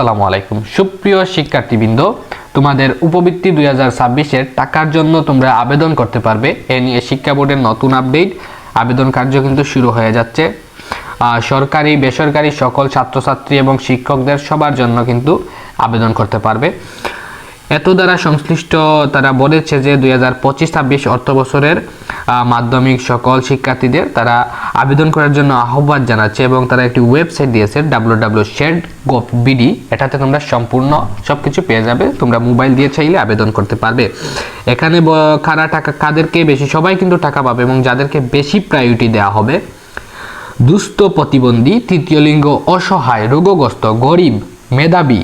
আসসালামু আলাইকুম। সুপ্রিয় শিক্ষার্থীবৃন্দ, তোমাদের উপবৃত্তি দুই হাজার ছাব্বিশের টাকার জন্য তোমরা আবেদন করতে পারবে। এ নিয়ে শিক্ষা বোর্ডের নতুন আপডেট। আবেদন কার্য কিন্তু শুরু হয়ে যাচ্ছে। সরকারি, বেসরকারি সকল ছাত্রছাত্রী এবং শিক্ষকদের সবার জন্য কিন্তু আবেদন করতে পারবে। এত দ্বারা সংশ্লিষ্ট তারা বলেছে যে দুই হাজার পঁচিশ ছাব্বিশ অর্থ বছরের মাধ্যমিক সকল শিক্ষার্থীদের তারা আবেদন করার জন্য আহ্বান জানাচ্ছে এবং তারা একটি ওয়েবসাইট দিয়েছে W W shed gov BD এটাতে তোমরা সম্পূর্ণ সব কিছু পেয়ে যাবে। তোমরা মোবাইল দিয়ে চাইলে আবেদন করতে পারবে। এখানে কারা টাকা, কাদেরকে বেশি, সবাই কিন্তু টাকা পাবে এবং যাদেরকে বেশি প্রায়োরিটি দেওয়া হবে। দুস্থ প্রতিবন্ধী, তৃতীয় লিঙ্গ অসহায়, রোগগ্রস্ত, গরিব, মেধাবী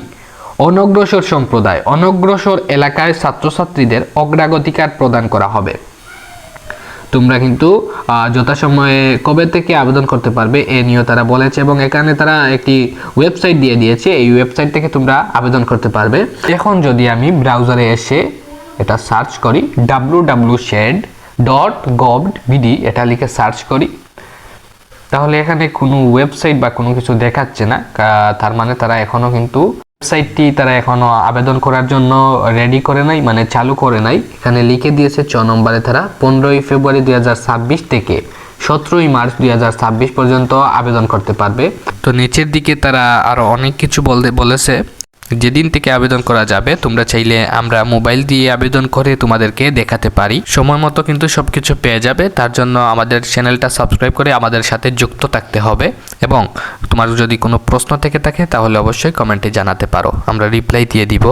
অনগ্রসর সম্প্রদায়, অনগ্রসর এলাকায় ছাত্রছাত্রীদের অগ্রাধিকার প্রদান করা হবে। তোমরা কিন্তু যথাসময়ে কবে থেকে আবেদন করতে পারবে এ নিয়েও তারা বলেছে এবং এখানে তারা একটি ওয়েবসাইট দিয়ে দিয়েছে। এই ওয়েবসাইট থেকে তোমরা আবেদন করতে পারবে। এখন যদি আমি ব্রাউজারে এসে এটা সার্চ করি W W shed dot gov BD এটা লিখে সার্চ করি, তাহলে এখানে কোনো ওয়েবসাইট বা কোনো কিছু দেখাচ্ছে না। তার মানে তারা এখনও কিন্তু ওয়েবসাইটটি তারা এখনও আবেদন করার জন্য রেডি করে নাই মানে চালু করে নাই। এখানে লিখে দিয়েছে ছ নম্বরে তারা, পনেরোই ফেব্রুয়ারি দুই থেকে সতেরোই মার্চ দু হাজার ছাব্বিশ পর্যন্ত আবেদন করতে পারবে। তো নিচের দিকে তারা আরও অনেক কিছু বলতে বলেছে, যেদিন থেকে আবেদন করা যাবে, তোমরা চাইলে আমরা মোবাইল দিয়ে আবেদন করে তোমাদেরকে দেখাতে পারি। সময় মতো কিন্তু সবকিছু পেয়ে যাবে, তার জন্য আমাদের চ্যানেলটা সাবস্ক্রাইব করে আমাদের সাথে যুক্ত থাকতে হবে। এবং তোমার যদি কোনো প্রশ্ন থেকে থাকে, তাহলে অবশ্যই কমেন্টে জানাতে পারো। আমরা রিপ্লাই দিয়ে দিব।